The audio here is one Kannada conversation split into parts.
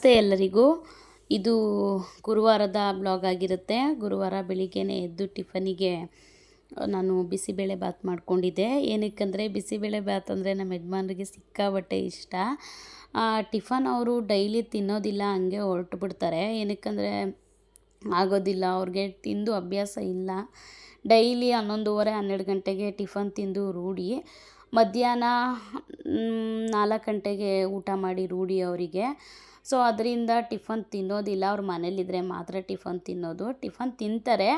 ನಮಸ್ತೆ ಎಲ್ಲರಿಗೂ. ಇದು ಗುರುವಾರದ ಬ್ಲಾಗ್ ಆಗಿರುತ್ತೆ. ಗುರುವಾರ ಬೆಳಿಗ್ಗೆನೇ ಎದ್ದು ಟಿಫನಿಗೆ ನಾನು ಬಿಸಿಬೇಳೆ ಬಾತ್ ಮಾಡ್ಕೊಂಡಿದ್ದೆ. ಏನಕ್ಕಂದರೆ, ಬಿಸಿಬೇಳೆ ಬಾತ್ ಅಂದರೆ ನಮ್ಮ ಯಜಮಾನ್ರಿಗೆ ಸಿಕ್ಕಾಬಟ್ಟೆ ಇಷ್ಟ. ಟಿಫನ್ ಅವರು ಡೈಲಿ ತಿನ್ನೋದಿಲ್ಲ, ಹಂಗೆ ಹೊರಟು ಬಿಡ್ತಾರೆ. ಏನಕ್ಕಂದರೆ, ಆಗೋದಿಲ್ಲ, ಅವ್ರಿಗೆ ತಿಂದು ಅಭ್ಯಾಸ ಇಲ್ಲ. ಡೈಲಿ ಹನ್ನೊಂದುವರೆ, ಹನ್ನೆರಡು ಗಂಟೆಗೆ ಟಿಫನ್ ತಿಂದು ರೂಢಿ. ಮಧ್ಯಾಹ್ನ ನಾಲ್ಕು ಗಂಟೆಗೆ ಊಟ ಮಾಡಿ ರೂಢಿ ಅವರಿಗೆ. ಸೊ ಅದರಿಂದ ಟಿಫನ್ ತಿನ್ನೋದಿಲ್ಲ, ಅವ್ರ ಮನೇಲಿದ್ದರೆ ಮಾತ್ರ ಟಿಫನ್ ತಿನ್ನೋದು. ಟಿಫನ್ ತಿಂತಾರೆ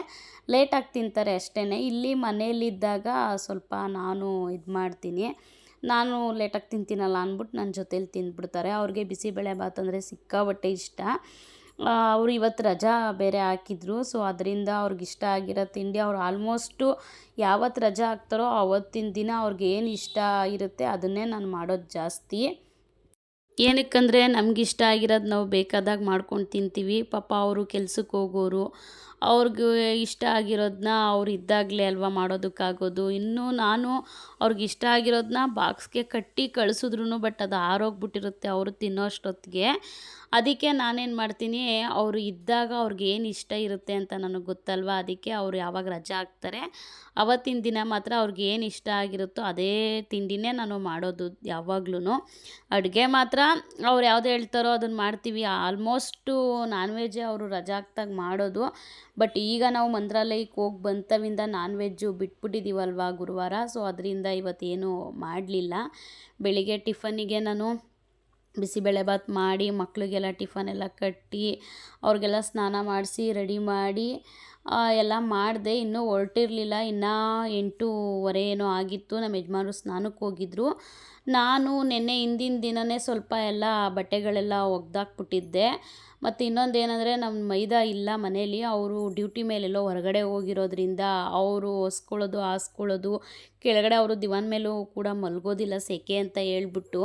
ಲೇಟಾಗಿ ತಿಂತಾರೆ ಅಷ್ಟೇ ಇಲ್ಲಿ ಮನೆಯಲ್ಲಿದ್ದಾಗ ಸ್ವಲ್ಪ ನಾನು ಇದು ಮಾಡ್ತೀನಿ. ನಾನು ಲೇಟಾಗಿ ತಿಂತೀನಲ್ಲ ಅಂದ್ಬಿಟ್ಟು ನನ್ನ ಜೊತೇಲಿ ತಿಂದ್ಬಿಡ್ತಾರೆ. ಅವ್ರಿಗೆ ಬಿಸಿಬೇಳೆ ಬಾತ್ ಅಂದರೆ ಸಿಕ್ಕಾಬಟ್ಟೆ ಇಷ್ಟ. ಅವರು ಇವತ್ತು ರಜಾ ಬೇರೆ ಹಾಕಿದ್ರು. ಸೊ ಅದರಿಂದ ಅವ್ರಿಗೆ ಇಷ್ಟ ಆಗಿರೋ ತಿಂಡಿ ಅವ್ರು ಆಲ್ಮೋಸ್ಟು ಯಾವತ್ತು ರಜಾ ಹಾಕ್ತಾರೋ ಅವತ್ತಿನ ದಿನ ಅವ್ರಿಗೆ ಏನು ಇಷ್ಟ ಇರುತ್ತೆ ಅದನ್ನೇ ನಾನು ಮಾಡೋದು ಜಾಸ್ತಿ. ಏನಕ್ಕಂದರೆ ನಮಗಿಷ್ಟ ಆಗಿರೋದು ನಾವು ಬೇಕಾದಾಗ ಮಾಡ್ಕೊಂಡು ತಿಂತೀವಿ. ಪಾಪ ಅವರು ಕೆಲ್ಸಕ್ಕೆ ಹೋಗೋರು ಅವ್ರಿಗೆ ಇಷ್ಟ ಆಗಿರೋದನ್ನ ಅವ್ರು ಇದ್ದಾಗಲೇ ಅಲ್ವಾ ಮಾಡೋದಕ್ಕಾಗೋದು. ಇನ್ನೂ ನಾನು ಅವ್ರಿಗೆ ಇಷ್ಟ ಆಗಿರೋದನ್ನ ಬಾಕ್ಸ್ಗೆ ಕಟ್ಟಿ ಕಳಿಸಿದ್ರು ಬಟ್ ಅದು ಆರೋಗ್ಬಿಟ್ಟಿರುತ್ತೆ, ಅವರು ತಿನ್ನೋ ಅಷ್ಟೊತ್ತಿಗೆ. ಅದಕ್ಕೆ ನಾನೇನು ಮಾಡ್ತೀನಿ, ಅವರು ಇದ್ದಾಗ ಅವ್ರಿಗೆ ಏನು ಇಷ್ಟ ಇರುತ್ತೆ ಅಂತ ನನಗೆ ಗೊತ್ತಲ್ವ? ಅದಕ್ಕೆ ಅವ್ರು ಯಾವಾಗ ರಜಾ ಹಾಕ್ತಾರೆ. ಅವತ್ತಿನ ದಿನ ಮಾತ್ರ ಅವ್ರಿಗೆ ಏನು ಇಷ್ಟ ಆಗಿರುತ್ತೋ ಅದೇ ತಿಂಡಿನೇ ನಾನು ಮಾಡೋದು ಯಾವಾಗ್ಲೂ ಅಡುಗೆ ಮಾತ್ರ ಅವ್ರು ಯಾವುದು ಹೇಳ್ತಾರೋ ಅದನ್ನು ಮಾಡ್ತೀವಿ. ಆಲ್ಮೋಸ್ಟು ನಾನ್ ವೆಜ್ಜೇ ಅವರು ರಜಾ ಹಾಕ್ದಾಗ ಮಾಡೋದು. ಬಟ್ ಈಗ ನಾವು ಮಂತ್ರಾಲಯಕ್ಕೆ ಹೋಗಿ ಬಂತವಿಂದ ನಾನ್ ವೆಜ್ಜು ಬಿಟ್ಬಿಟ್ಟಿದ್ದೀವಲ್ವ ಗುರುವಾರ? ಸೊ ಅದರಿಂದ ಇವತ್ತೇನು ಮಾಡಲಿಲ್ಲ. ಬೆಳಿಗ್ಗೆ ಟಿಫನ್ನಿಗೆ ನಾನು ಬಿಸಿಬೇಳೆಬಾತ್ ಮಾಡಿ ಮಕ್ಕಳಿಗೆಲ್ಲ ಟಿಫನ್ ಎಲ್ಲ ಕಟ್ಟಿ, ಅವ್ರಿಗೆಲ್ಲ ಸ್ನಾನ ಮಾಡಿಸಿ, ರೆಡಿ ಮಾಡಿ ಎಲ್ಲ ಮಾಡಿದೆ. ಇನ್ನೂ ಹೊರಟಿರಲಿಲ್ಲ. ಇನ್ನೂ ಎಂಟೂವರೆ ಏನೋ ಆಗಿತ್ತು. ನಮ್ಮ ಯಜಮಾನರು ಸ್ನಾನಕ್ಕೆ ಹೋಗಿದ್ರು. ನಾನು ನಿನ್ನೆ ಹಿಂದಿನ ದಿನವೇ ಸ್ವಲ್ಪ ಎಲ್ಲ ಬಟ್ಟೆಗಳೆಲ್ಲ ಒಗ್ದಾಕ್ಬಿಟ್ಟಿದ್ದೆ. ಮತ್ತು ಇನ್ನೊಂದು ಏನಂದರೆ ನಮ್ಮ ಮೈದಾ ಇಲ್ಲ ಮನೇಲಿ, ಅವರು ಡ್ಯೂಟಿ ಮೇಲೆಲ್ಲೋ ಹೊರಗಡೆ ಹೋಗಿರೋದ್ರಿಂದ ಅವರು ಹೊಸ್ಕೊಳ್ಳೋದು ಹಾಸ್ಕೊಳ್ಳೋದು ಕೆಳಗಡೆ ಅವರು ದಿವಾನ್ ಮೇಲೂ ಕೂಡ ಮಲಗೋದಿಲ್ಲ ಸೆಕೆ ಅಂತ ಹೇಳ್ಬಿಟ್ಟು.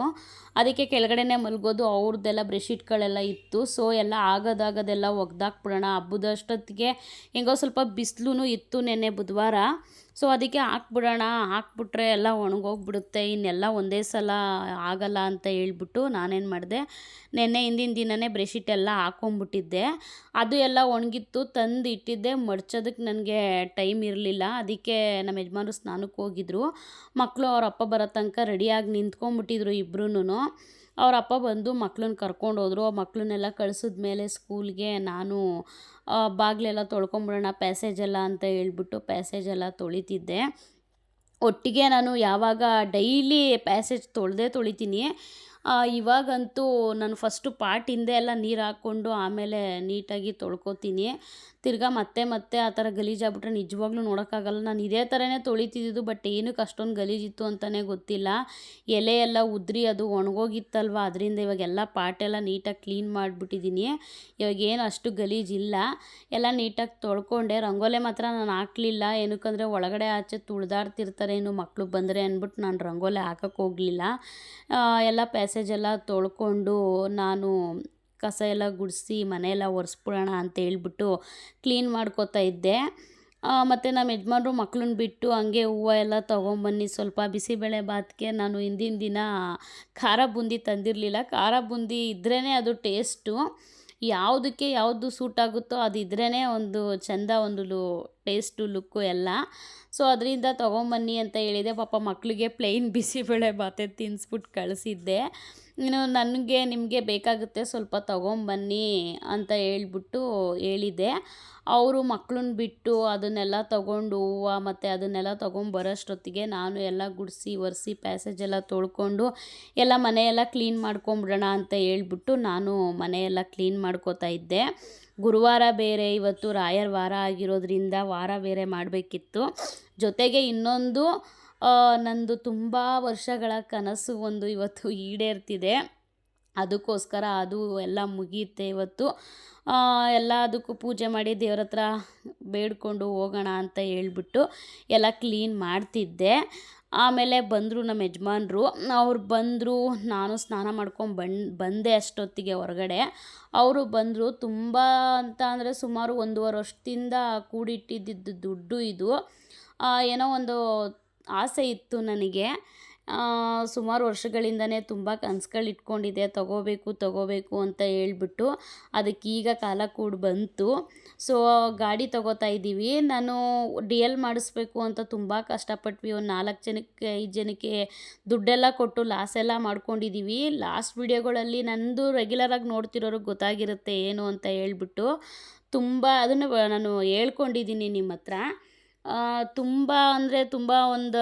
ಅದಕ್ಕೆ ಕೆಳಗಡೆನೇ ಮಲ್ಗೋದು ಅವ್ರದ್ದೆಲ್ಲ ಬ್ರೆಶೀಟ್ಗಳೆಲ್ಲ ಇತ್ತು. ಸೊ ಎಲ್ಲ ಆಗೋದಾಗೋದೆಲ್ಲ ಒಗ್ದಾಕ್ಬಿಡೋಣ. ಹಬ್ಬದಷ್ಟೊತ್ತಿಗೆ ಹೆಂಗೋ ಸ್ವಲ್ಪ ಬಿಸಿಲು ಇತ್ತು ನೆನ್ನೆ ಬುಧವಾರ. ಸೊ ಅದಕ್ಕೆ ಹಾಕ್ಬಿಡೋಣ. ಹಾಕ್ಬಿಟ್ರೆ ಎಲ್ಲ ಒಣಗೋಗ್ಬಿಡುತ್ತೆ. ಇನ್ನೆಲ್ಲ ಒಂದೇ ಸಲ ಆಗಲ್ಲ ಅಂತ ಹೇಳ್ಬಿಟ್ಟು ನಾನೇನು ಮಾಡಿದೆ. ನೆನ್ನೆ ಹಿಂದಿನ ದಿನವೇ ಬ್ರೆಶೀಟ್ ಎಲ್ಲ ಹಾಕ್ಕೊಂಬಿಟ್ಟಿದ್ದೆ ಅದು ಎಲ್ಲ ಒಣಗಿತ್ತು. ತಂದು ಇಟ್ಟಿದ್ದೆ. ಮಡ್ಚೋದಕ್ಕೆ ನನಗೆ ಟೈಮ್ ಇರಲಿಲ್ಲ. ಅದಕ್ಕೆ ನಮ್ಮ ಯಜಮಾನರು ಸ್ನಾನಕ್ಕೆ ಹೋಗಿದ್ರು. ಮಕ್ಕಳು ಅವ್ರ ಅಪ್ಪ ಬರೋ ತನಕ ರೆಡಿಯಾಗಿ ನಿಂತ್ಕೊಂಡ್ಬಿಟ್ಟಿದ್ರು ಇಬ್ರೂ ಅವ್ರ ಅಪ್ಪ ಬಂದು ಮಕ್ಕಳನ್ನ ಕರ್ಕೊಂಡು ಹೋದರು ಮಕ್ಕಳನ್ನೆಲ್ಲ ಕಳಿಸಿದ್ಮೇಲೆ ಸ್ಕೂಲ್ಗೆ ನಾನು ಬಾಗಿಲೆಲ್ಲ ತೊಳ್ಕೊಂಬಿಡೋಣ ಪ್ಯಾಸೇಜ್ ಎಲ್ಲ ಅಂತ ಹೇಳ್ಬಿಟ್ಟು ಪ್ಯಾಸೇಜ್ ಎಲ್ಲ ತೊಳಿತಿದ್ದೆ. ಒಟ್ಟಿಗೆ ನಾನು ಯಾವಾಗ ಡೈಲಿ ಪ್ಯಾಸೇಜ್ ತೊಳೆದೇ ತೊಳಿತೀನಿ ಇವಾಗಂತೂ ನಾನು ಫಸ್ಟು ಹಿಂದೆ ಎಲ್ಲ ನೀರು ಹಾಕ್ಕೊಂಡು ಆಮೇಲೆ ನೀಟಾಗಿ ತೊಳ್ಕೊತೀನಿ. ತಿರ್ಗಾ ಮತ್ತೆ ಮತ್ತೆ ಆ ಥರ ಗಲೀಜಾಗ್ಬಿಟ್ರೆ ನಿಜವಾಗ್ಲೂ ನೋಡೋಕ್ಕಾಗಲ್ಲ. ನಾನು ಇದೇ ಥರನೇ ತೊಳಿತಿದ್ದು ಬಟ್ ಏನಕ್ಕೆ ಅಷ್ಟೊಂದು ಗಲೀಜಿತ್ತು ಅಂತಲೇ ಗೊತ್ತಿಲ್ಲ. ಎಲೆ ಎಲ್ಲ ಉದ್ರಿ ಅದು ಒಣಗೋಗಿತ್ತಲ್ವ? ಅದರಿಂದ ಇವಾಗೆಲ್ಲ ಪಾಟೆಲ್ಲ ನೀಟಾಗಿ ಕ್ಲೀನ್ ಮಾಡಿಬಿಟ್ಟಿದ್ದೀನಿ ಇವಾಗ ಏನು ಅಷ್ಟು ಗಲೀಜಿಲ್ಲ ಎಲ್ಲ ನೀಟಾಗಿ ತೊಳ್ಕೊಂಡೆ. ರಂಗೋಲೆ ಮಾತ್ರ ನಾನು ಹಾಕಲಿಲ್ಲ. ಏನಕ್ಕಂದರೆ ಒಳಗಡೆ ಆಚೆ ತುಳಿದಾಡ್ತಿರ್ತಾರೆ ಇನ್ನು ಮಕ್ಕಳು ಬಂದರೆ ಅಂದ್ಬಿಟ್ಟು ನಾನು ರಂಗೋಲೆ ಹಾಕೋಕ್ಕೆ ಹೋಗಲಿಲ್ಲ. ಎಲ್ಲ ಪ್ಯಾಸೇಜೆಲ್ಲ ತೊಳ್ಕೊಂಡು ನಾನು ಕಸ ಎಲ್ಲ ಗುಡಿಸಿ ಮನೆಯೆಲ್ಲ ಒರೆಸ್ಬಿಡೋಣ ಅಂತ ಹೇಳ್ಬಿಟ್ಟು ಕ್ಲೀನ್ ಮಾಡ್ಕೋತಾ ಇದ್ದೆ. ಮತ್ತು ನಮ್ಮ ಯಜಮಾನ್ರು ಮಕ್ಳನ್ನ ಬಿಟ್ಟು ಹಂಗೆ ಹೂವು ಎಲ್ಲ ತೊಗೊಂಬನ್ನಿ, ಸ್ವಲ್ಪ ಬಿಸಿಬೇಳೆ ಬಾತ್ಗೆ ನಾನು ಹಿಂದಿನ ದಿನ ಖಾರ ಬೂಂದಿ ತಂದಿರಲಿಲ್ಲ. ಖಾರ ಬೂಂದಿ ಇದ್ರೇ ಅದು ಟೇಸ್ಟು ಯಾವುದಕ್ಕೆ ಯಾವುದು ಸೂಟ್ ಆಗುತ್ತೋ ಅದು ಇದ್ರೇ ಒಂದು ಚೆಂದ ಒಂದು ಟೇಸ್ಟು ಲುಕ್ಕು ಎಲ್ಲ. ಸೊ, ಅದರಿಂದ ತೊಗೊಂಬನ್ನಿ ಅಂತ ಹೇಳಿದೆ. ಪಾಪ ಮಕ್ಕಳಿಗೆ ಪ್ಲೇನ್ ಬಿಸಿಬೇಳೆ ಬಾತೆ ತಿನ್ನಿಸ್ಬಿಟ್ಟು ಕಳಿಸಿದ್ದೆ. ಇನ್ನು ನನಗೆ, ನಿಮಗೆ ಬೇಕಾಗುತ್ತೆ ಸ್ವಲ್ಪ ತೊಗೊಂಬನ್ನಿ ಅಂತ ಹೇಳ್ಬಿಟ್ಟು ಹೇಳಿದೆ. ಅವರು ಮಕ್ಕಳನ್ನ ಬಿಟ್ಟು ಅದನ್ನೆಲ್ಲ ತೊಗೊಂಡು ಹೂವು ಮತ್ತು ಅದನ್ನೆಲ್ಲ ತೊಗೊಂಬರೋಷ್ಟೊತ್ತಿಗೆ ನಾನು ಎಲ್ಲ ಗುಡಿಸಿ, ಒರೆಸಿ ಪ್ಯಾಸೇಜ್ ಎಲ್ಲ ತೊಳ್ಕೊಂಡು ಎಲ್ಲ ಮನೆಯೆಲ್ಲ ಕ್ಲೀನ್ ಮಾಡ್ಕೊಂಬಿಡೋಣ ಅಂತ ಹೇಳ್ಬಿಟ್ಟು ನಾನು ಮನೆಯೆಲ್ಲ ಕ್ಲೀನ್ ಮಾಡ್ಕೋತಾ ಇದ್ದೆ. ಗುರುವಾರ ಬೇರೆ, ಇವತ್ತು ರಾಯರ ವಾರ ಆಗಿರೋದ್ರಿಂದ ವಾರ ಬೇರೆ ಮಾಡಬೇಕಿತ್ತು. ಜೊತೆಗೆ ಇನ್ನೊಂದು ನಂದು ತುಂಬ ವರ್ಷಗಳ ಕನಸು ಒಂದು ಇವತ್ತು ಈಡೇರ್ತಿದೆ. ಅದಕ್ಕೋಸ್ಕರ ಅದು ಎಲ್ಲ ಮುಗಿಯುತ್ತೆ ಇವತ್ತು. ಎಲ್ಲ ಅದಕ್ಕೂ ಪೂಜೆ ಮಾಡಿ ದೇವ್ರ ಹತ್ರ ಬೇಡ್ಕೊಂಡು ಹೋಗೋಣ ಅಂತ ಹೇಳ್ಬಿಟ್ಟು ಎಲ್ಲ ಕ್ಲೀನ್ ಮಾಡ್ತಿದ್ದೆ. ಆಮೇಲೆ ಬಂದರು ನಮ್ಮ ಯಜಮಾನ್ರು. ಅವ್ರು ಬಂದರು, ನಾನು ಸ್ನಾನ ಮಾಡ್ಕೊಂಡು ಬಂದ್, ಬಂದೆ ಅಷ್ಟೊತ್ತಿಗೆ ಹೊರಗಡೆ. ಅವರು ಬಂದರು ತುಂಬ ಅಂತ ಅಂದರೆ ಸುಮಾರು ಒಂದೂವರೆ ವರ್ಷದಿಂದ ಕೂಡಿಟ್ಟಿದ್ದಿದ್ದು ದುಡ್ಡು ಇದು. ಏನೋ ಒಂದು ಆಸೆ ಇತ್ತು ನನಗೆ. ಸುಮಾರು ವರ್ಷಗಳಿಂದನೇ ತುಂಬ ಕನ್ಸುಗಳು ಇಟ್ಕೊಂಡಿದೆ ತಗೋಬೇಕು ತಗೋಬೇಕು ಅಂತ ಹೇಳ್ಬಿಟ್ಟು ಅದಕ್ಕೆ ಈಗ ಕಾಲ ಕೂಡ ಬಂತು. ಸೊ ಗಾಡಿ ತಗೋತಾ ಇದ್ದೀವಿ. ನಾನು ಡಿ ಎಲ್ ಮಾಡಿಸ್ಬೇಕು ಅಂತ ತುಂಬ ಕಷ್ಟಪಟ್ವಿ. ಒಂದು ನಾಲ್ಕು ಜನಕ್ಕೆ, ಐದು ಜನಕ್ಕೆ ದುಡ್ಡೆಲ್ಲ ಕೊಟ್ಟು ಲಾಸ್ ಎಲ್ಲ ಮಾಡ್ಕೊಂಡಿದ್ದೀವಿ. ಲಾಸ್ಟ್ ವಿಡಿಯೋಗಳಲ್ಲಿ ನಂದು ರೆಗ್ಯುಲರಾಗಿ ನೋಡ್ತಿರೋರಿಗೆ ಗೊತ್ತಾಗಿರುತ್ತೆ ಏನು ಅಂತ ಹೇಳ್ಬಿಟ್ಟು ತುಂಬ ಅದನ್ನು ನಾನು ಹೇಳ್ಕೊಂಡಿದ್ದೀನಿ ನಿಮ್ಮ ಹತ್ರ ತುಂಬ ಅಂದರೆ ತುಂಬ ಒಂದು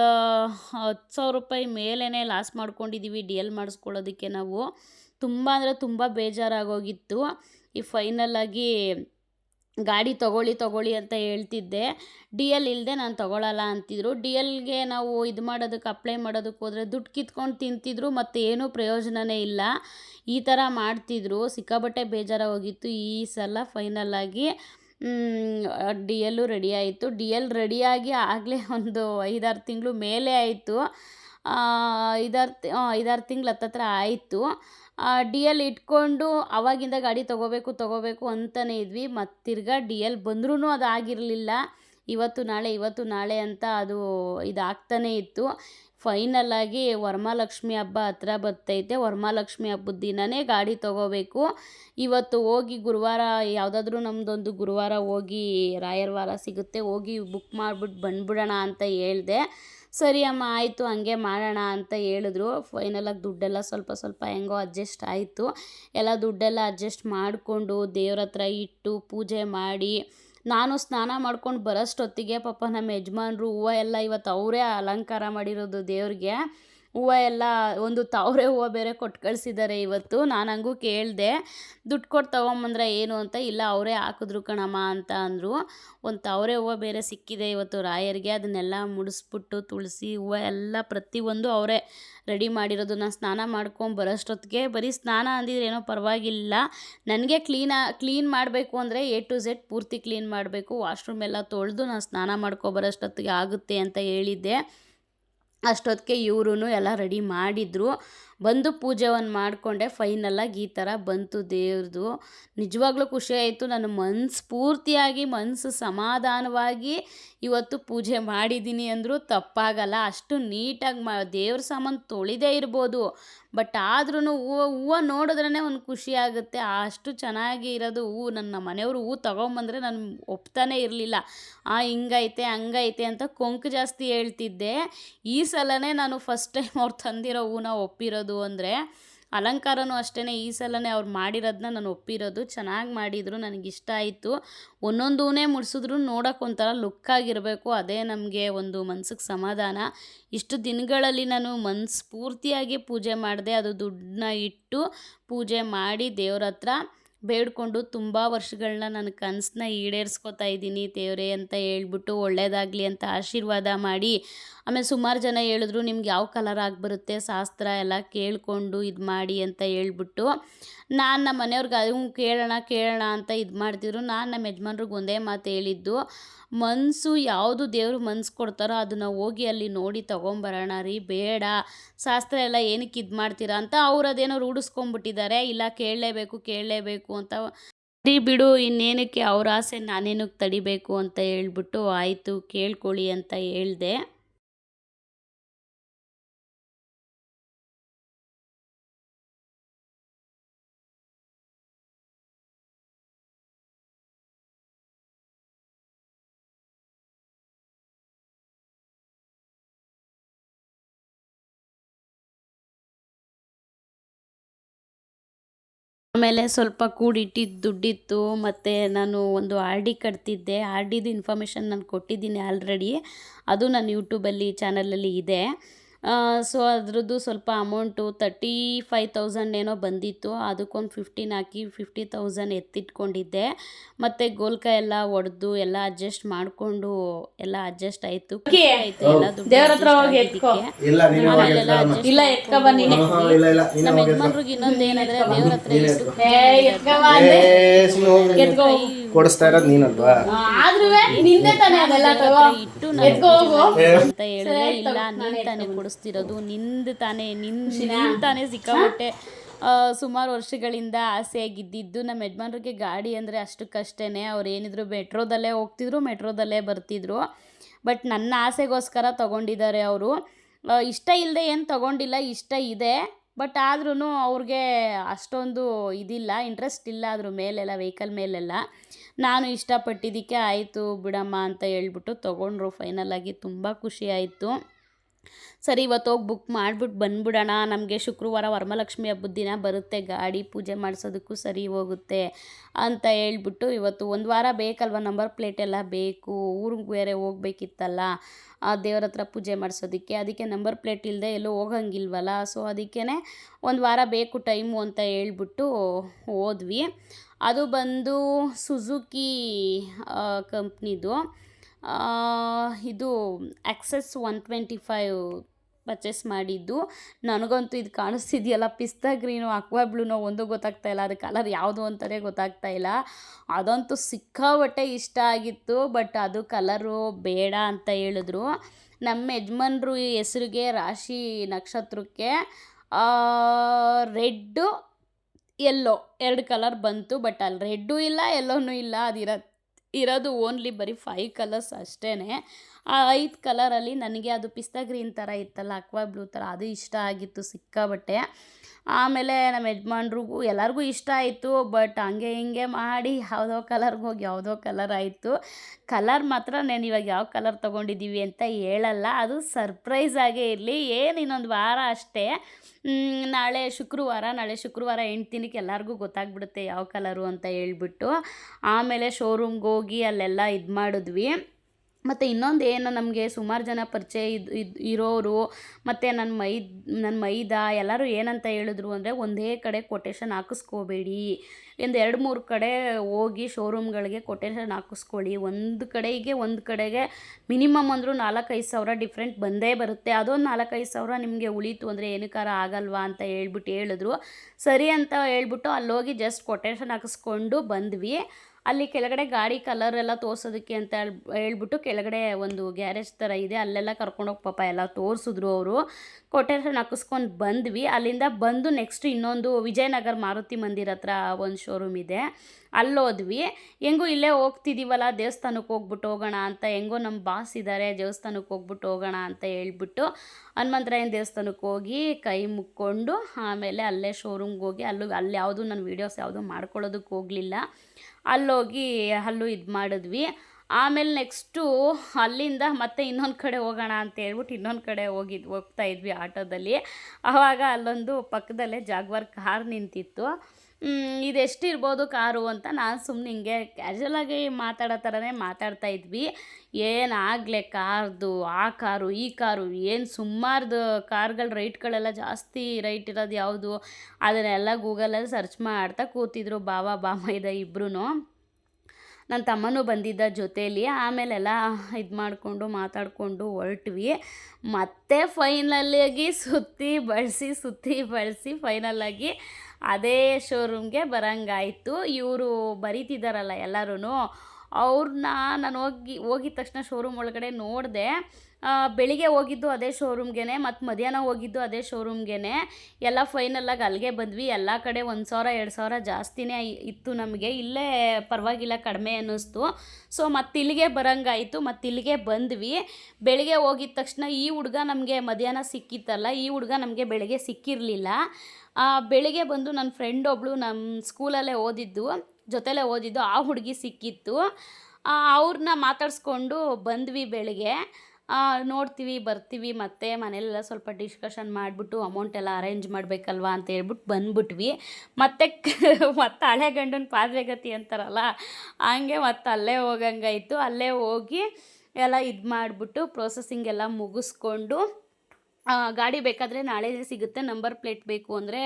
ಹತ್ತು ಸಾವಿರ ರೂಪಾಯಿ ಮೇಲೇ ಲಾಸ್ ಮಾಡ್ಕೊಂಡಿದ್ದೀವಿ ಡಿ ಎಲ್ ಮಾಡಿಸ್ಕೊಳ್ಳೋದಕ್ಕೆ ನಾವು. ತುಂಬ ಅಂದರೆ ತುಂಬ ಬೇಜಾರಾಗೋಗಿತ್ತು. ಈ ಫೈನಲ್ಲಾಗಿ ಗಾಡಿ ತೊಗೊಳ್ಳಿ ತೊಗೊಳ್ಳಿ ಅಂತ ಹೇಳ್ತಿದ್ದೆ. ಡಿ ಎಲ್ ಇಲ್ಲದೆ ನಾನು ತೊಗೊಳಲ್ಲ ಅಂತಿದ್ರು. ಡಿ ಎಲ್ಗೆ ನಾವು ಇದು ಮಾಡೋದಕ್ಕೆ ಅಪ್ಲೈ ಮಾಡೋದಕ್ಕೆ ಹೋದರೆ ದುಡ್ಡು ಕಿತ್ಕೊಂಡು ತಿಂತಿದ್ರು ಮತ್ತು ಏನೂ ಪ್ರಯೋಜನವೇ ಇಲ್ಲ. ಈ ಥರ ಮಾಡ್ತಿದ್ರು. ಸಿಕ್ಕಾಬಟ್ಟೆ ಬೇಜಾರಾಗೋಗಿತ್ತು. ಈ ಸಲ ಫೈನಲ್ಲಾಗಿ ಡಿ ಎಲ್ಲು ರೆಡಿ ಆಯಿತು. ಡಿ ಎಲ್ ರೆಡಿಯಾಗಿ ಆಗಲೇ ಒಂದು ಐದಾರು ತಿಂಗಳು ಮೇಲೆ ಆಯಿತು. ಐದಾರು ಐದಾರು ತಿಂಗಳು ಹತ್ತತ್ರ ಆಯಿತು. ಡಿ ಎಲ್ ಇಟ್ಕೊಂಡು ಆವಾಗಿಂದ ಗಾಡಿ ತೊಗೋಬೇಕು ತೊಗೋಬೇಕು ಅಂತಲೇ ಇದ್ವಿ. ಮತ್ತು ತಿರ್ಗಾ ಡಿ ಎಲ್ ಬಂದ್ರೂ ಅದು ಆಗಿರಲಿಲ್ಲ ಇವತ್ತು ನಾಳೆ ಇವತ್ತು ನಾಳೆ ಅಂತ ಅದು ಇದಾಗ್ತಾನೇ ಇತ್ತು. ಫೈನಲ್ಲಾಗಿ ವರಮಹಾಲಕ್ಷ್ಮಿ ಹಬ್ಬ ಹತ್ರ ಬರ್ತೈತೆ. ವರಮಹಾಲಕ್ಷ್ಮಿ ಹಬ್ಬದ ದಿನವೇ ಗಾಡಿ ತಗೋಬೇಕು. ಇವತ್ತು ಹೋಗಿ ಗುರುವಾರ ಯಾವುದಾದ್ರೂ ನಮ್ಮದೊಂದು ಗುರುವಾರ ಹೋಗಿ ರಾಯರವಾರ ಸಿಗುತ್ತೆ. ಹೋಗಿ ಬುಕ್ ಮಾಡಿಬಿಟ್ಟು ಬಂದ್ಬಿಡೋಣ ಅಂತ ಹೇಳಿದೆ. ಸರಿ ಅಮ್ಮ, ಆಯಿತು, ಹಂಗೆ ಮಾಡೋಣ ಅಂತ ಹೇಳಿದ್ರು. ಫೈನಲಾಗಿ ದುಡ್ಡೆಲ್ಲ ಸ್ವಲ್ಪ ಸ್ವಲ್ಪ ಹೆಂಗೋ ಅಡ್ಜಸ್ಟ್ ಆಯಿತು. ಎಲ್ಲ ದುಡ್ಡೆಲ್ಲ ಅಡ್ಜಸ್ಟ್ ಮಾಡಿಕೊಂಡು ದೇವ್ರ ಹತ್ರ ಇಟ್ಟು ಪೂಜೆ ಮಾಡಿ ನಾನು ಸ್ನಾನ ಮಾಡ್ಕೊಂಡು ಬರೋಷ್ಟೊತ್ತಿಗೆ ಪಾಪ ನಮ್ಮ ಯಜಮಾನ್ರು ಹೂವು ಎಲ್ಲ ಇವತ್ತು ಅವರೇ ಅಲಂಕಾರ ಮಾಡಿರೋದು ದೇವ್ರಿಗೆ. ಹೂವು ಎಲ್ಲ ಒಂದು ತಾವರೆ ಹೂವು ಬೇರೆ ಕೊಟ್ಟು ಕಳಿಸಿದ್ದಾರೆ ಇವತ್ತು. ನಾನು ಹಂಗೂ ಕೇಳಿದೆ, ದುಡ್ಡು ಕೊಟ್ಟು ತೊಗೊಂಬಂದ್ರೆ ಏನು ಅಂತ. ಇಲ್ಲ, ಅವರೇ ಹಾಕಿದ್ರು ಕಣಮ್ಮ ಅಂತ ಅಂದರು. ಒಂದು ತಾವರೆ ಹೂವು ಬೇರೆ ಸಿಕ್ಕಿದೆ ಇವತ್ತು ರಾಯರಿಗೆ, ಅದನ್ನೆಲ್ಲ ಮುಡಿಸ್ಬಿಟ್ಟು ತುಳಸಿ ಹೂವು ಎಲ್ಲ ಪ್ರತಿಯೊಂದು ಅವರೇ ರೆಡಿ ಮಾಡಿರೋದು ನಾನು ಸ್ನಾನ ಮಾಡ್ಕೊಂಡು ಬರೋಷ್ಟೊತ್ತಿಗೆ ಬರೀ ಸ್ನಾನ ಅಂದಿದ್ರೆ ಏನೋ ಪರವಾಗಿಲ್ಲ. ನನಗೆ ಕ್ಲೀನಾ, ಕ್ಲೀನ್ ಮಾಡಬೇಕು ಅಂದರೆ ಎ ಟು ಝೆಡ್ ಪೂರ್ತಿ ಕ್ಲೀನ್ ಮಾಡಬೇಕು. ವಾಶ್ರೂಮ್ ಎಲ್ಲ ತೊಳೆದು ನಾನು ಸ್ನಾನ ಮಾಡ್ಕೊ ಬರೋಷ್ಟೊತ್ತಿಗೆ ಆಗುತ್ತೆ ಅಂತ ಹೇಳಿದ್ದೆ. ಅಷ್ಟೊತ್ತಿಗೆ ಇವ್ರೂ ಎಲ್ಲ ರೆಡಿ ಮಾಡಿದರು. ಬಂದು ಪೂಜೆವನ್ನು ಮಾಡಿಕೊಂಡೆ. ಫೈನಲ್ಲಾಗಿ ಈ ಥರ ಬಂತು ದೇವ್ರದು. ನಿಜವಾಗ್ಲೂ ಖುಷಿ ಆಯಿತು. ನನ್ನ ಮನಸ್ಸು ಪೂರ್ತಿಯಾಗಿ ಮನಸ್ಸು ಸಮಾಧಾನವಾಗಿ ಇವತ್ತು ಪೂಜೆ ಮಾಡಿದ್ದೀನಿ ಅಂದರೂ ತಪ್ಪಾಗಲ್ಲ. ಅಷ್ಟು ನೀಟಾಗಿ ಮಾ, ದೇವ್ರ ಸಾಮಾನು ತೊಳಿದೇ ಇರ್ಬೋದು. ಬಟ್ ಆದ್ರೂ ಹೂವು ಹೂವು ನೋಡಿದ್ರೇ ಒಂದು ಖುಷಿ ಆಗುತ್ತೆ. ಅಷ್ಟು ಚೆನ್ನಾಗಿ ಇರೋದು ಹೂವು ನನ್ನ ಮನೆಯವರು ಹೂವು ತೊಗೊಂಬಂದರೆ ನಾನು ಒಪ್ತಾನೇ ಇರಲಿಲ್ಲ. ಆ, ಹಿಂಗೈತೆ, ಹಂಗೈತೆ ಅಂತ ಕೊಂಕು ಜಾಸ್ತಿ ಹೇಳ್ತಿದ್ದೆ. ಈ ಸಲನೇ ನಾನು ಫಸ್ಟ್ ಟೈಮ್ ಅವ್ರು ತಂದಿರೋ ಹೂವನ್ನ ಒಪ್ಪಿರೋದು ಅಂದರೆ ಅಲಂಕಾರನೂ ಅಷ್ಟೇ ಈ ಸಲನೇ ಅವ್ರು ಮಾಡಿರೋದನ್ನ ನಾನು ಒಪ್ಪಿರೋದು, ಚೆನ್ನಾಗಿ ಮಾಡಿದರು, ನನಗಿಷ್ಟ ಆಯಿತು. ಒಂದೊಂದೂನೇ ಮುಡಿಸಿದ್ರು ನೋಡೋಕೆ ಒಂಥರ ಲುಕ್ಕಾಗಿರಬೇಕು ಅದೇ ನಮಗೆ ಒಂದು ಮನ್ಸಿಗೆ ಸಮಾಧಾನ. ಇಷ್ಟು ದಿನಗಳಲ್ಲಿ ನಾನು ಮನ್ಸು ಪೂರ್ತಿಯಾಗಿ ಪೂಜೆ ಮಾಡಿದೆ, ಅದು ದುಡ್ಡನ್ನ ಇಟ್ಟು ಪೂಜೆ ಮಾಡಿ ದೇವ್ರ ಹತ್ರ ಬೇಡಿಕೊಂಡು ತುಂಬ ವರ್ಷಗಳನ್ನ ನನ್ನ ಕನಸನ್ನ ಈಡೇರಿಸ್ಕೊತಾ ಇದ್ದೀನಿ ದೇವರೇ ಅಂತ ಹೇಳ್ಬಿಟ್ಟು ಒಳ್ಳೇದಾಗಲಿ ಅಂತ ಆಶೀರ್ವಾದ ಮಾಡಿ, ಆಮೇಲೆ ಸುಮಾರು ಜನ ಹೇಳಿದ್ರು ನಿಮ್ಗೆ ಯಾವ ಕಲರ್ ಆಗಿ ಬರುತ್ತೆ ಶಾಸ್ತ್ರ ಎಲ್ಲ ಕೇಳಿಕೊಂಡು ಇದು ಮಾಡಿ ಅಂತ ಹೇಳ್ಬಿಟ್ಟು, ನಾನು ನಮ್ಮ ಮನೆಯವ್ರಿಗೆ ಅದು ಕೇಳೋಣ ಕೇಳೋಣ ಅಂತ ಇದು ಮಾಡ್ತಿದ್ರು. ನಾನು ನಮ್ಮ ಯಜಮಾನ್ರಿಗೆ ಒಂದೇ ಮಾತು ಹೇಳಿದ್ದು ಮನಸ್ಸು ಯಾವುದು ದೇವರು ಮನ್ಸು ಕೊಡ್ತಾರೋ ಅದನ್ನು ಹೋಗಿ ಅಲ್ಲಿ ನೋಡಿ ತೊಗೊಂಬರೋಣ. ರೀ, ಬೇಡ. ಶಾಸ್ತ್ರ ಎಲ್ಲ ಏನಕ್ಕೆ ಇದು ಮಾಡ್ತೀರಾ ಅಂತ ಅವ್ರು ಅದೇನೋ ರೂಢಿಸ್ಕೊಂಡ್ಬಿಟ್ಟಿದ್ದಾರೆ. ಇಲ್ಲ, ಕೇಳಲೇಬೇಕು ಕೇಳಲೇಬೇಕು ಅಂತ. ಸರಿ ಬಿಡು, ಇನ್ನೇನಕ್ಕೆ ಅವ್ರ ಆಸೆ ನಾನೇನಕ್ಕೆ ತಡಿಬೇಕು ಅಂತ ಹೇಳ್ಬಿಟ್ಟು ಆಯಿತು, ಕೇಳ್ಕೊಳ್ಳಿ ಅಂತ ಹೇಳಿದೆ. ಆಮೇಲೆ ಸ್ವಲ್ಪ ಕೂಡಿಟ್ಟಿದ್ದು ದುಡ್ಡಿತ್ತು ಮತ್ತು ನಾನು ಒಂದು ಆರ್ ಡಿ ಕಟ್ತಿದ್ದೆ. ಆರ್ ಡಿದು ಇನ್ಫಾರ್ಮೇಷನ್ ನಾನು ಕೊಟ್ಟಿದ್ದೀನಿ ಆಲ್ರೆಡಿ ಅದು ನನ್ನ ಯೂಟ್ಯೂಬಲ್ಲಿ ಚಾನಲಲ್ಲಿ ಇದೆ. ಸೊ ಅದರದ್ದು ಸ್ವಲ್ಪ ಅಮೌಂಟು ತರ್ಟಿ ಫೈವ್ ತೌಸಂಡ್ ಏನೋ ಬಂದಿತ್ತು. ಅದಕ್ಕೊಂದು ಫಿಫ್ಟೀನ್ ಹಾಕಿ ಫಿಫ್ಟಿ ತೌಸಂಡ್ ಎತ್ತಿಟ್ಕೊಂಡಿದ್ದೆ. ಮತ್ತು ಗೋಲ್ಕ ಎಲ್ಲ ಒಡೆದು ಎಲ್ಲ ಅಡ್ಜಸ್ಟ್ ಮಾಡಿಕೊಂಡು ಎಲ್ಲ ಅಡ್ಜಸ್ಟ್ ಆಯಿತು. ಆಯಿತು ಎಲ್ಲ ದುಡ್ಡು ಇಲ್ಲ ನಮ್ಮ ಯಜಮಾನ್ರಿಗೆ ಇನ್ನೊಂದು ಏನಂದ್ರೆ ದೇವ್ರ ಹತ್ರ ಇಟ್ಟು ಕೊಡಿಸ್ತಾ ಇರೋದು ನೀನಲ್ವಾ? ಇಟ್ಟು ನಾನು ಅಂತ ಹೇಳಿದ್ರೆ ಇಲ್ಲ ನೀನ್ ತಾನೇ ಕೊಡಿಸ್ತಿರೋದು. ನಿಂದು ತಾನೇ ನಿನ್ ನಿನ್ ತಾನೇ ಸಿಕ್ಕಾಪಟ್ಟೆ ಸುಮಾರು ವರ್ಷಗಳಿಂದ ಆಸೆಯಾಗಿದ್ದಿದ್ದು ನಮ್ಮ ಯಜಮಾನ್ರಿಗೆ ಗಾಡಿ ಅಂದರೆ ಅಷ್ಟಕ್ಕಷ್ಟೇ ಅವ್ರು ಏನಿದ್ರು ಮೆಟ್ರೋದಲ್ಲೇ ಹೋಗ್ತಿದ್ರು ಮೆಟ್ರೋದಲ್ಲೇ ಬರ್ತಿದ್ರು. ಬಟ್ ನನ್ನ ಆಸೆಗೋಸ್ಕರ ತಗೊಂಡಿದ್ದಾರೆ ಅವರು. ಇಷ್ಟ ಇಲ್ಲದೆ ಏನು ತಗೊಂಡಿಲ್ಲ ಇಷ್ಟ ಇದೆ. ಬಟ್ ಆದ್ರೂ ಅವ್ರಿಗೆ ಅಷ್ಟೊಂದು ಇದಿಲ್ಲ ಇಂಟ್ರೆಸ್ಟ್ ಇಲ್ಲ ಅದ್ರ ಮೇಲೆಲ್ಲ ವೆಹಿಕಲ್ ಮೇಲೆಲ್ಲ. ನಾನು ಇಷ್ಟಪಟ್ಟಿದ್ದಕ್ಕೆ ಆಯಿತು ಬಿಡಮ್ಮ ಅಂತ ಹೇಳ್ಬಿಟ್ಟು ತೊಗೊಂಡ್ರು. ಫೈನಲಾಗಿ ತುಂಬ ಖುಷಿ ಆಯಿತು. ಸರಿ, ಇವತ್ತು ಹೋಗಿ ಬುಕ್ ಮಾಡಿಬಿಟ್ಟು ಬಂದ್ಬಿಡೋಣ. ನಮಗೆ ಶುಕ್ರವಾರ ವರಮಹಾಲಕ್ಷ್ಮಿ ಹಬ್ಬದ ದಿನ ಬರುತ್ತೆ. ಗಾಡಿ ಪೂಜೆ ಮಾಡಿಸೋದಕ್ಕೂ ಸರಿ ಹೋಗುತ್ತೆ ಅಂತ ಹೇಳ್ಬಿಟ್ಟು ಇವತ್ತು ಒಂದು ವಾರ ಬೇಕಲ್ವ? ನಂಬರ್ ಪ್ಲೇಟ್ ಎಲ್ಲ ಬೇಕು. ಊರಿಗೆ ಬೇರೆ ಹೋಗ್ಬೇಕಿತ್ತಲ್ಲ? ಆ ದೇವ್ರ ಹತ್ರ ಪೂಜೆ ಮಾಡಿಸೋದಕ್ಕೆ. ಅದಕ್ಕೆ ನಂಬರ್ ಪ್ಲೇಟ್ ಇಲ್ಲದೆ ಎಲ್ಲೂ ಹೋಗಂಗಿಲ್ವಲ್ಲ? ಸೊ ಅದಕ್ಕೇ ಒಂದು ವಾರ ಬೇಕು ಟೈಮು ಅಂತ ಹೇಳ್ಬಿಟ್ಟು ಹೋದ್ವಿ. ಅದು ಬಂದು ಸುಜುಕಿ ಕಂಪ್ನಿದು. ಇದು Access one twenty five purchase ಮಾಡಿದ್ದು. ನನಗಂತೂ ಇದು ಕಾಣಿಸ್ತಿದೆಯಲ್ಲ, ಪಿಸ್ತಾ ಗ್ರೀನು ಅಕ್ವಾ ಬ್ಲೂನೋ ಒಂದು ಗೊತ್ತಾಗ್ತಾ ಇಲ್ಲ. ಅದು ಕಲರ್ ಯಾವುದು ಅಂತಲೇ ಗೊತ್ತಾಗ್ತಾ ಇಲ್ಲ. ಅದಂತೂ ಸಿಕ್ಕಾಬಟ್ಟೆ ಇಷ್ಟ ಆಗಿತ್ತು ಬಟ್ ಅದು ಕಲರು ಬೇಡ ಅಂತ ಹೇಳಿದ್ರು. ನಮ್ಮ ಯಜಮಾನ್ರು ಹೆಸ್ರಿಗೆ ರಾಶಿ ನಕ್ಷತ್ರಕ್ಕೆ ರೆಡ್ಡು ಎಲ್ಲೋ, ಎರಡು ಕಲರ್ ಬಂತು ಬಟ್ ಅಲ್ಲಿ ರೆಡ್ಡು ಇಲ್ಲ ಎಲ್ಲೋನೂ ಇಲ್ಲ, ಅದು ಇರೋ ಇರೋದು ಓನ್ಲಿ ಬರೀ ಫೈವ್ ಕಲರ್ಸ್ ಅಷ್ಟೇ ಆ ಐದು ಕಲರಲ್ಲಿ ನನಗೆ ಅದು ಪಿಸ್ತಾ ಗ್ರೀನ್ ಥರ ಇತ್ತಲ್ಲ ಅಕ್ವಾ ಬ್ಲೂ ಥರ ಅದು ಇಷ್ಟ ಆಗಿತ್ತು ಸಿಕ್ಕಾಬಟ್ಟೆ. ಆಮೇಲೆ ನಮ್ಮ ಯಜಮಾನ್ರಿಗೂ ಎಲ್ಲರಿಗೂ ಇಷ್ಟ ಆಯಿತು, ಬಟ್ ಹಂಗೆ ಹಿಂಗೆ ಮಾಡಿ ಯಾವುದೋ ಕಲರ್ಗೆ ಹೋಗಿ ಯಾವುದೋ ಕಲರ್ ಆಯಿತು. ಕಲರ್ ಮಾತ್ರ ನಾನು ಇವಾಗ ಯಾವ ಕಲರ್ ತೊಗೊಂಡಿದ್ದೀವಿ ಅಂತ ಹೇಳಲ್ಲ, ಅದು ಸರ್ಪ್ರೈಸ್ ಆಗೇ ಇರಲಿ. ಏನು ಇನ್ನೊಂದು ವಾರ ಅಷ್ಟೇ. ನಾಳೆ ಶುಕ್ರವಾರ ನಾಳೆ ಶುಕ್ರವಾರ ಎಂಟು ಎಲ್ಲರಿಗೂ ಗೊತ್ತಾಗ್ಬಿಡುತ್ತೆ ಯಾವ ಕಲರು ಅಂತ ಹೇಳ್ಬಿಟ್ಟು. ಆಮೇಲೆ ಶೋರೂಮ್ಗೆ ಹೋಗಿ ಅಲ್ಲೆಲ್ಲ ಇದು ಮಾಡಿದ್ವಿ ಮತ್ತು ಇನ್ನೊಂದು ಏನು ನಮಗೆ ಸುಮಾರು ಜನ ಪರಿಚಯ ಇದು ಇದು, ಇರೋರು, ಮತ್ತು ನನ್ನ ಮೈ ನನ್ನ ಮೈದ ಎಲ್ಲರೂ ಏನಂತ ಹೇಳಿದ್ರು ಅಂದರೆ ಒಂದೇ ಕಡೆ ಕೊಟೇಶನ್ ಹಾಕಿಸ್ಕೋಬೇಡಿ. ಒಂದು ಎರಡು ಮೂರು ಕಡೆ ಹೋಗಿ ಶೋರೂಮ್ಗಳಿಗೆ ಕೊಟೇಶನ್ ಹಾಕಿಸ್ಕೊಳ್ಳಿ. ಒಂದು ಕಡೆಗೆ ಒಂದು ಕಡೆಗೆ ಮಿನಿಮಮ್ ಅಂದರೂ ನಾಲ್ಕೈದು ಸಾವಿರ ಡಿಫ್ರೆಂಟ್ ಬಂದೇ ಬರುತ್ತೆ. ಅದೊಂದು ನಾಲ್ಕೈದು ಸಾವಿರ ನಿಮಗೆ ಉಳೀತು ಅಂದರೆ ಏನಕ್ಕಾರ ಆಗಲ್ವಾ ಅಂತ ಹೇಳ್ಬಿಟ್ಟು ಹೇಳಿದ್ರು. ಸರಿ ಅಂತ ಹೇಳ್ಬಿಟ್ಟು ಅಲ್ಲೋಗಿ ಜಸ್ಟ್ ಕೊಟೇಶನ್ ಹಾಕಿಸ್ಕೊಂಡು ಬಂದ್ವಿ. ಅಲ್ಲಿ ಕೆಳಗಡೆ ಗಾಡಿ ಕಲರ್ ಎಲ್ಲ ತೋರ್ಸೋದಕ್ಕೆ ಅಂತ ಹೇಳ್- ಹೇಳ್ಬಿಟ್ಟು ಕೆಳಗಡೆ ಒಂದು ಗ್ಯಾರೇಜ್ ಥರ ಇದೆ. ಅಲ್ಲೆಲ್ಲ ಕರ್ಕೊಂಡೋಗಿ ಪಾಪ ಎಲ್ಲ ತೋರಿಸಿದ್ರು ಅವರು. ಕೊಟೇಶನ್ ಹಾಕಿಸ್ಕೊಂಡು ಬಂದ್ವಿ. ಅಲ್ಲಿಂದ ಬಂದು ನೆಕ್ಸ್ಟ್ ಇನ್ನೊಂದು ವಿಜಯನಗರ ಮಾರುತಿ ಮಂದಿರ ಹತ್ರ ಒಂದು ಶೋರೂಮ್ ಇದೆ. ಅಲ್ಲೋದ್ವಿ. ಹೆಂಗೂ ಇಲ್ಲೇ ಹೋಗ್ತಿದ್ದೀವಲ್ಲ ದೇವಸ್ಥಾನಕ್ಕೆ ಹೋಗ್ಬಿಟ್ಟು ಹೋಗೋಣ ಅಂತ. ಹೆಂಗೋ ನಮ್ಮ ಬಾಸ್ ಇದ್ದಾರೆ ದೇವಸ್ಥಾನಕ್ಕೆ ಹೋಗ್ಬಿಟ್ಟು ಹೋಗೋಣ ಅಂತ ಹೇಳ್ಬಿಟ್ಟು ಹನುಮಂತರಾಯನ ದೇವಸ್ಥಾನಕ್ಕೆ ಹೋಗಿ ಕೈ ಮುಕ್ಕೊಂಡು ಆಮೇಲೆ ಅಲ್ಲೇ ಶೋರೂಮ್ಗೆ ಹೋಗಿ ಅಲ್ಲೂ, ಅಲ್ಲಿ ಯಾವುದು ನಾನು ವೀಡಿಯೋಸ್ ಯಾವುದು ಮಾಡ್ಕೊಳ್ಳೋದಕ್ಕೆ ಹೋಗಲಿಲ್ಲ. ಅಲ್ಲೋಗಿ ಅಲ್ಲೂ ಇದು ಮಾಡಿದ್ವಿ. ಆಮೇಲೆ ನೆಕ್ಸ್ಟು ಅಲ್ಲಿಂದ ಮತ್ತೆ ಇನ್ನೊಂದು ಕಡೆ ಹೋಗೋಣ ಅಂತ ಹೇಳ್ಬಿಟ್ಟು ಇನ್ನೊಂದು ಕಡೆ ಹೋಗಿದ್ ಹೋಗ್ತಾ ಇದ್ವಿ ಆಟೋದಲ್ಲಿ. ಆವಾಗ ಅಲ್ಲೊಂದು ಪಕ್ಕದಲ್ಲೇ ಜಾಗ್ವಾರ್ ಕಾರ್ ನಿಂತಿತ್ತು. ಇದೆಷ್ಟಿರ್ಬೋದು ಕಾರು ಅಂತ ನಾನು ಸುಮ್ಮನೆ ಹಿಂಗೆ ಕ್ಯಾಶುವಲಾಗಿ ಮಾತಾಡೋ ಥರನೇ ಮಾತಾಡ್ತಾ ಇದ್ವಿ. ಏನಾಗಲೇ ಕಾರ್ದು, ಆ ಕಾರು, ಈ ಕಾರು, ಏನು ಸುಮಾರ್ದು ಕಾರ್ಗಳ ರೈಟ್ಗಳೆಲ್ಲ ಜಾಸ್ತಿ ರೈಟ್ ಇರೋದು ಯಾವುದು? ಅದನ್ನೆಲ್ಲ ಗೂಗಲಲ್ಲಿ ಸರ್ಚ್ ಮಾಡ್ತಾ ಕೂತಿದ್ರು ಬಾವ ಬಾಮೈದ ಇಬ್ಬರೂ ನನ್ನ ತಮ್ಮನೂ ಬಂದಿದ್ದ ಜೊತೇಲಿ ಆಮೇಲೆಲ್ಲ ಇದು ಮಾಡಿಕೊಂಡು ಮಾತಾಡಿಕೊಂಡು ಹೊರಟ್ವಿ. ಮತ್ತೆ ಫೈನಲ್ಲಾಗಿ ಸುತ್ತಿ ಬಳಸಿ ಸುತ್ತಿ ಬಳಸಿ ಫೈನಲಾಗಿ ಅದೇ ಶೋರೂಮ್ಗೆ ಬರಂಗಾಯಿತು. ಇವರು ಬರೀತಿದ್ದಾರಲ್ಲ ಎಲ್ಲರೂ ಅವ್ರನ್ನ ನಾನು ಹೋಗಿ, ಹೋಗಿದ ತಕ್ಷಣ ಶೋರೂಮ್ ಒಳಗಡೆ ನೋಡಿದೆ. ಬೆಳಿಗ್ಗೆ ಹೋಗಿದ್ದು ಅದೇ ಶೋರೂಮ್ಗೆ ಮತ್ತು ಮಧ್ಯಾಹ್ನ ಹೋಗಿದ್ದು ಅದೇ ಶೋರೂಮ್ಗೆ ಎಲ್ಲ ಫೈನಲ್ಲಾಗಿ ಅಲ್ಲಿಗೆ ಬಂದ್ವಿ. ಎಲ್ಲ ಕಡೆ ಒಂದು ಸಾವಿರ, ಎರಡು ಸಾವಿರ ಜಾಸ್ತಿನೇ ಇತ್ತು ನಮಗೆ. ಇಲ್ಲೇ ಪರವಾಗಿಲ್ಲ ಕಡಿಮೆ ಅನ್ನಿಸ್ತು. ಸೊ ಮತ್ತೆ ಇಲ್ಲಿಗೆ ಬರೋಂಗಾಯಿತು. ಮತ್ತು ಇಲ್ಲಿಗೆ ಬಂದ್ವಿ. ಬೆಳಿಗ್ಗೆ ಹೋಗಿದ ತಕ್ಷಣ ಈ ಹುಡುಗ ನಮಗೆ ಮಧ್ಯಾಹ್ನ ಸಿಕ್ಕಿತ್ತಲ್ಲ, ಈ ಹುಡುಗ ನಮಗೆ ಬೆಳಿಗ್ಗೆ ಸಿಕ್ಕಿರಲಿಲ್ಲ. ಬೆಳಿಗ್ಗೆ ಬಂದು ನನ್ನ ಫ್ರೆಂಡ್ ಒಬ್ಬಳು ನಮ್ಮ ಸ್ಕೂಲಲ್ಲೇ ಓದಿದ್ದು, ಜೊತೆಲೇ ಓದಿದ್ದು, ಆ ಹುಡುಗಿ ಸಿಕ್ಕಿತ್ತು. ಅವ್ರನ್ನ ಮಾತಾಡಿಸ್ಕೊಂಡು ಬಂದ್ವಿ ಬೆಳಿಗ್ಗೆ. ನೋಡ್ತೀವಿ, ಬರ್ತೀವಿ, ಮತ್ತೆ ಮನೇಲೆಲ್ಲ ಸ್ವಲ್ಪ ಡಿಸ್ಕಷನ್ ಮಾಡಿಬಿಟ್ಟು ಅಮೌಂಟ್ ಎಲ್ಲ ಅರೇಂಜ್ ಮಾಡಬೇಕಲ್ವಾ ಅಂತ ಹೇಳ್ಬಿಟ್ಟು ಬಂದ್ಬಿಟ್ವಿ. ಮತ್ತೆ ಮತ್ತೆ ಹಳೆ ಗಂಡನ ಪಾದಗತಿ ಅಂತಾರಲ್ಲ, ಹಂಗೆ ಮತ್ತೆ ಅಲ್ಲೇ ಹೋಗಂಗಾಯಿತು. ಅಲ್ಲೇ ಹೋಗಿ ಎಲ್ಲ ಇದು ಮಾಡಿಬಿಟ್ಟು ಪ್ರೊಸೆಸಿಂಗ್ ಎಲ್ಲ ಮುಗಿಸ್ಕೊಂಡು ಗಾಡಿ ಬೇಕಾದರೆ ನಾಳೆ ಸಿಗುತ್ತೆ, ನಂಬರ್ ಪ್ಲೇಟ್ ಬೇಕು ಅಂದರೆ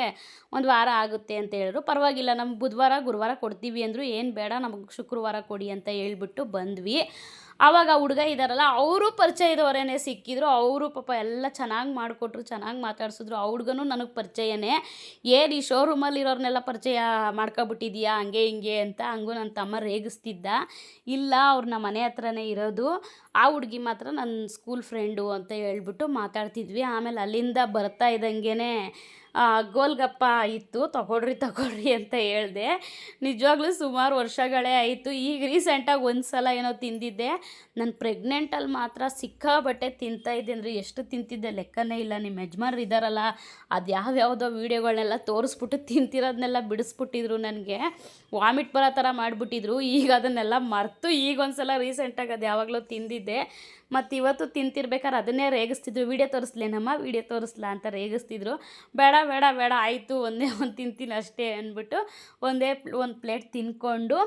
ಒಂದು ವಾರ ಆಗುತ್ತೆ ಅಂತ ಹೇಳಿದ್ರು. ಪರವಾಗಿಲ್ಲ, ನಮ್ಗೆ ಬುಧವಾರ, ಗುರುವಾರ ಕೊಡ್ತೀವಿ ಅಂದರು, ಏನು ಬೇಡ, ನಮಗೆ ಶುಕ್ರವಾರ ಕೊಡಿ ಅಂತ ಹೇಳ್ಬಿಟ್ಟು ಬಂದ್ವಿ. ಆವಾಗ ಹುಡುಗ ಇದ್ದಾರಲ್ಲ ಅವರು ಪರಿಚಯ ಇದ್ದವರೇನೆ ಸಿಕ್ಕಿದ್ರು. ಅವರು ಪಾಪ ಎಲ್ಲ ಚೆನ್ನಾಗಿ ಮಾಡಿಕೊಟ್ರು, ಚೆನ್ನಾಗಿ ಮಾತಾಡ್ಸಿದ್ರು. ಆ ಹುಡುಗನೂ ನನಗೆ ಪರಿಚಯನೇ. ಏನು ಈ ಶೋರೂಮಲ್ಲಿ ಇರೋರನ್ನೆಲ್ಲ ಪರಿಚಯ ಮಾಡ್ಕೊಬಿಟ್ಟಿದ್ಯಾ? ಹಂಗೆ ಹಿಂಗೆ ಅಂತ ಹಂಗೂ ನನ್ನ ತಮ್ಮ ರೇಗಿಸ್ತಿದ್ದ. ಇಲ್ಲ, ಅವ್ರು ನಮ್ಮ ಮನೆ ಹತ್ರನೇ ಇರೋದು. ಆ ಹುಡುಗಿ ಮಾತ್ರ ನನ್ನ ಸ್ಕೂಲ್ ಫ್ರೆಂಡು ಅಂತ ಹೇಳ್ಬಿಟ್ಟು ಮಾತಾಡ್ತಿದ್ವಿ. ಆಮೇಲೆ ಅಲ್ಲಿಂದ ಬರ್ತಾ ಇದ್ದಂಗೆ ಗೋಲ್ಗಪ್ಪ ಇತ್ತು ತಗೊಳ್ರಿ ತಗೊಳ್ರಿ ಅಂತ ಹೇಳಿದೆ. ನಿಜವಾಗ್ಲೂ ಸುಮಾರು ವರ್ಷಗಳೇ ಆಯಿತು. ಈಗ ರೀಸೆಂಟಾಗಿ ಒಂದು ಸಲ ಏನೋ ತಿಂದಿದ್ದೆ. ನಾನು ಪ್ರೆಗ್ನೆಂಟಲ್ಲಿ ಮಾತ್ರ ಸಿಕ್ಕಾಬಟ್ಟೆ ತಿಂತಾ ಇದ್ದೆ ಅಂದರೆ ಎಷ್ಟು ತಿಂತಿದ್ದೆ ಲೆಕ್ಕನೇ ಇಲ್ಲ. ನಿಮ್ಮ ಯಜಮಾನ್ರು ಇದ್ದಾರಲ್ಲ ಅದು ಯಾವ್ಯಾವುದೋ ವೀಡಿಯೋಗಳನ್ನೆಲ್ಲ ತೋರಿಸ್ಬಿಟ್ಟು ತಿಂತಿರೋದನ್ನೆಲ್ಲ ಬಿಡಿಸ್ಬಿಟ್ಟಿದ್ರು ನನಗೆ. ವಾಮಿಟ್ ಬರೋ ಥರ ಮಾಡಿಬಿಟ್ಟಿದ್ರು. ಈಗ ಅದನ್ನೆಲ್ಲ ಮರೆತು ಈಗ ಒಂದ್ಸಲ ರೀಸೆಂಟಾಗಿ ಅದು ಯಾವಾಗಲೂ ತಿಂದಿದ್ದೆ. ಮತ್ತು ಇವತ್ತು ತಿಂತಿರ್ಬೇಕಾದ್ರೆ ಅದನ್ನೇ ರೇಗಿಸ್ತಿದ್ರು. ವೀಡಿಯೋ ತೋರಿಸ್ಲೇನಮ್ಮ ವೀಡಿಯೋ ತೋರಿಸ್ಲಾ ಅಂತ ರೇಗಿಸ್ತಿದ್ರು. ಬೇಡ ಬೇಡ ಬೇಡ, ಆಯಿತು, ಒಂದೇ ಒಂದು ತಿಂತೀನಿ ಅಷ್ಟೇ ಅಂದ್ಬಿಟ್ಟು ಒಂದೇ ಒಂದು ಪ್ಲೇಟ್ ತಿನ್ಕೊಂಡು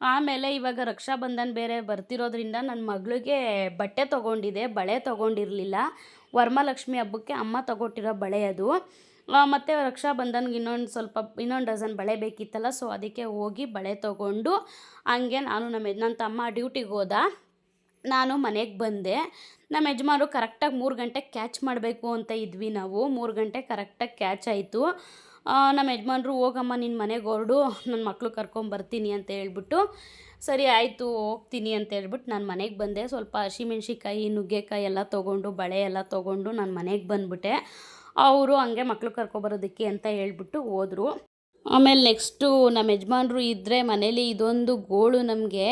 ಆಮೇಲೆ ಇವಾಗ ರಕ್ಷಾಬಂಧನ್ ಬೇರೆ ಬರ್ತಿರೋದ್ರಿಂದ ನನ್ನ ಮಗಳಿಗೆ ಬಟ್ಟೆ ತೊಗೊಂಡಿದೆ, ಬಳೆ ತೊಗೊಂಡಿರಲಿಲ್ಲ. ವರಮಹಾಲಕ್ಷ್ಮಿ ಹಬ್ಬಕ್ಕೆ ಅಮ್ಮ ತೊಗೊಟ್ಟಿರೋ ಬಳೆ ಅದು. ಮತ್ತು ಮತ್ತು ರಕ್ಷಾಬಂಧನ್ಗೆ ಇನ್ನೊಂದು ಸ್ವಲ್ಪ, ಇನ್ನೊಂದು ಡಜನ್ ಬಳೆ ಬೇಕಿತ್ತಲ್ಲ, ಸೊ ಅದಕ್ಕೆ ಹೋಗಿ ಬಳೆ ತೊಗೊಂಡು ಹಂಗೆ ನಾನು ನಮ್ಮ ನನ್ನ ತಮ್ಮ ಡ್ಯೂಟಿಗೆ ಹೋದ. ನಾನು ಮನೆಗೆ ಬಂದೆ. ನಮ್ಮ ಯಜಮಾನರು ಕರೆಕ್ಟಾಗಿ ಮೂರು ಗಂಟೆಗೆ ಕ್ಯಾಚ್ ಮಾಡಬೇಕು ಅಂತ ಇದ್ವಿ ನಾವು. ಮೂರು ಗಂಟೆ ಕರೆಕ್ಟಾಗಿ ಕ್ಯಾಚ್ ಆಯಿತು. ನಮ್ಮ ಯಜಮಾನ್ರು, ಹೋಗಮ್ಮ ನಿನ್ನ ಮನೆಗೆ ಹೊರಡು. ನನ್ನ ಮಕ್ಕಳು ಕರ್ಕೊಂಬರ್ತೀನಿ ಅಂತ ಹೇಳ್ಬಿಟ್ಟು, ಸರಿ ಆಯಿತು, ಹೋಗ್ತೀನಿ ಅಂತ ಹೇಳ್ಬಿಟ್ಟು ನಾನು ಮನೆಗೆ ಬಂದೆ. ಸ್ವಲ್ಪ ಹಸಿಮೆಣ್ಸಿಕಾಯಿ ನುಗ್ಗೆಕಾಯಿ ಎಲ್ಲ ತೊಗೊಂಡು, ಬಳೆ ಎಲ್ಲ ತೊಗೊಂಡು ನಾನು ಮನೆಗೆ ಬಂದ್ಬಿಟ್ಟೆ. ಅವರು ಹಂಗೆ ಮಕ್ಕಳು ಕರ್ಕೊಬರೋದಕ್ಕೆ ಅಂತ ಹೇಳ್ಬಿಟ್ಟು ಹೋದರು. ಆಮೇಲೆ ನೆಕ್ಸ್ಟು ನಮ್ಮ ಯಜಮಾನ್ರು ಇದ್ದರೆ ಮನೇಲಿ ಇದೊಂದು ಗೋಳು ನಮಗೆ.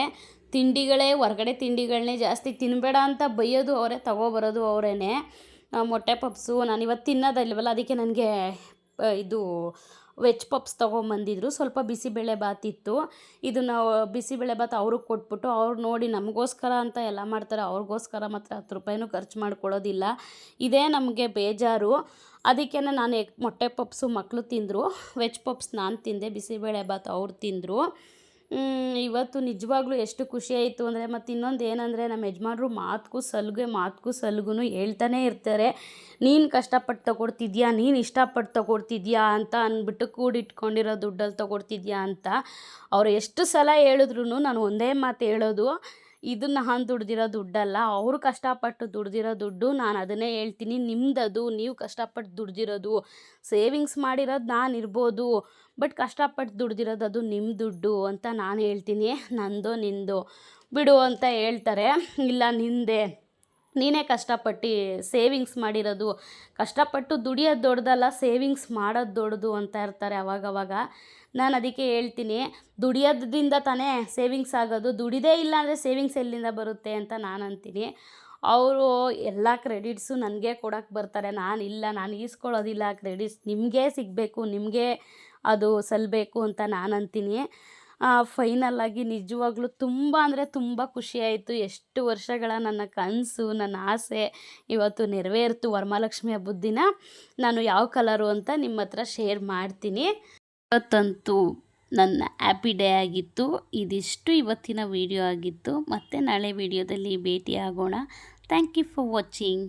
ತಿಂಡಿಗಳೇ, ಹೊರ್ಗಡೆ ತಿಂಡಿಗಳನ್ನೇ ಜಾಸ್ತಿ ತಿನ್ನಬೇಡ ಅಂತ ಬೈಯೋದು ಅವರೇ, ತಗೊಬರೋದು ಅವರೇನೆ. ಮೊಟ್ಟೆ ಪಪ್ಸು, ನಾನು ಇವತ್ತು ತಿನ್ನೋದಲ್ವಲ್ಲ, ಅದಕ್ಕೆ ನನಗೆ ಇದು ವೆಜ್ ಪಪ್ಸ್ ತೊಗೊಂಬಂದಿದ್ರು. ಸ್ವಲ್ಪ ಬಿಸಿಬೇಳೆ ಬಾತ್ ಇತ್ತು. ಇದನ್ನು ಬಿಸಿ ಬಿಸಿಬೇಳೆ ಬಾತ್ ಅವ್ರಿಗೆ ಕೊಟ್ಬಿಟ್ಟು ಅವ್ರು ನೋಡಿ ನಮಗೋಸ್ಕರ ಅಂತ ಎಲ್ಲ ಮಾಡ್ತಾರೆ. ಅವ್ರಿಗೋಸ್ಕರ ಮಾತ್ರ ಹತ್ತು ರೂಪಾಯಿನೂ ಖರ್ಚು ಮಾಡ್ಕೊಳ್ಳೋದಿಲ್ಲ. ಇದೇ ನಮಗೆ ಬೇಜಾರು. ಅದಕ್ಕೆ ನಾನು ಮೊಟ್ಟೆ ಪಪ್ಸು ಮಕ್ಕಳು ತಿಂದರು. ವೆಜ್ ಪಪ್ಸ್ ನಾನು ತಿಂದೆ, ಬಿಸಿಬೇಳೆ ಬಾತ್ ಅವ್ರು ತಿಂದರು. ಇವತ್ತು ನಿಜವಾಗ್ಲೂ ಎಷ್ಟು ಖುಷಿ ಆಯಿತು ಅಂದರೆ ಮತ್ತು ಇನ್ನೊಂದು ಏನಂದರೆ ನಮ್ಮ ಯಜಮಾನ್ರು ಮಾತುಗೂ ಸಲುಗೆ, ಮಾತುಗೂ ಸಲುಗೂ ಹೇಳ್ತಾನೆ ಇರ್ತಾರೆ. ನೀನು ಕಷ್ಟಪಟ್ಟು ತಗೊಡ್ತಿದ್ಯಾ, ನೀನು ಇಷ್ಟಪಟ್ಟು ತಗೊಡ್ತಿದ್ಯಾ ಅಂತ ಅಂದ್ಬಿಟ್ಟು ಕೂಡಿಟ್ಕೊಂಡಿರೋ ದುಡ್ಡಲ್ಲಿ ತಗೊಡ್ತಿದ್ಯಾ ಅಂತ ಅವ್ರು ಎಷ್ಟು ಸಲ ಹೇಳಿದ್ರು ನಾನು ಒಂದೇ ಮಾತು ಹೇಳೋದು. ಇದು ನಾನು ದುಡ್ದಿರೋ ದುಡ್ಡಲ್ಲ, ಅವರು ಕಷ್ಟಪಟ್ಟು ದುಡ್ದಿರೋ ದುಡ್ಡು ನಾನು ಅದನ್ನೇ ಹೇಳ್ತೀನಿ, ನಿಮ್ದದು, ನೀವು ಕಷ್ಟಪಟ್ಟು ದುಡ್ದಿರೋದು. ಸೇವಿಂಗ್ಸ್ ಮಾಡಿರೋದು ನಾನು ಇರ್ಬೋದು, ಬಟ್ ಕಷ್ಟಪಟ್ಟು ದುಡ್ದಿರೋದು ಅದು ನಿಮ್ಮ ದುಡ್ಡು ಅಂತ ನಾನು ಹೇಳ್ತೀನಿ, ನಂದೋ ನಿಂದು. ಬಿಡು ಅಂತ ಹೇಳ್ತಾರೆ, ಇಲ್ಲ ನಿಂದೆ. ನೀನೇ ಕಷ್ಟಪಟ್ಟು ಸೇವಿಂಗ್ಸ್ ಮಾಡಿರೋದು, ಕಷ್ಟಪಟ್ಟು ದುಡಿಯೋದು ದೊಡ್ಡದಲ್ಲ, ಸೇವಿಂಗ್ಸ್ ಮಾಡೋದು ದೊಡ್ಡದು ಅಂತ ಇರ್ತಾರೆ ಅವಾಗವಾಗ. ನಾನು ಅದಕ್ಕೆ ಹೇಳ್ತೀನಿ ದುಡಿಯೋದ್ರಿಂದ ತಾನೇ ಸೇವಿಂಗ್ಸ್ ಆಗೋದು, ದುಡಿದೇ ಇಲ್ಲ ಅಂದರೆ ಸೇವಿಂಗ್ಸ್ ಎಲ್ಲಿಂದ ಬರುತ್ತೆ ಅಂತ ನಾನು ಅಂತೀನಿ. ಅವರು ಎಲ್ಲ ಕ್ರೆಡಿಟ್ಸು ನನಗೆ ಕೊಡೋಕ್ಕೆ ಬರ್ತಾರೆ, ನಾನು ಇಲ್ಲ, ನಾನು ಈಸ್ಕೊಳ್ಳೋದಿಲ್ಲ ಕ್ರೆಡಿಟ್ಸ್ ನಿಮಗೆ ಸಿಗಬೇಕು, ನಿಮಗೆ ಅದು ಸಲ್ಲಬೇಕು ಅಂತ ನಾನು ಅಂತೀನಿ. ಫೈನಲ್ ಆಗಿ ನಿಜವಾಗ್ಲೂ ತುಂಬ ಅಂದರೆ ತುಂಬ ಖುಷಿಯಾಯಿತು ಎಷ್ಟು ವರ್ಷಗಳ ನನ್ನ ಕನಸು, ನನ್ನ ಆಸೆ ಇವತ್ತು ನೆರವೇರಿತು ವರಮಹಾಲಕ್ಷ್ಮಿ ಹಬ್ಬದ ದಿನ ನಾನು ಯಾವ ಕಲರು ಅಂತ ನಿಮ್ಮ ಹತ್ರ ಶೇರ್ ಮಾಡ್ತೀನಿ. ಇವತ್ತಂತೂ ನನ್ನ ಹ್ಯಾಪಿ ಡೇ ಆಗಿತ್ತು. ಇದಿಷ್ಟು ಇವತ್ತಿನ ವಿಡಿಯೋ ಆಗಿತ್ತು. ಮತ್ತೆ ನಾಳೆ ವಿಡಿಯೋದಲ್ಲಿ ಭೇಟಿ ಆಗೋಣ ಥ್ಯಾಂಕ್ ಯು ಫಾರ್ ವಾಚಿಂಗ್.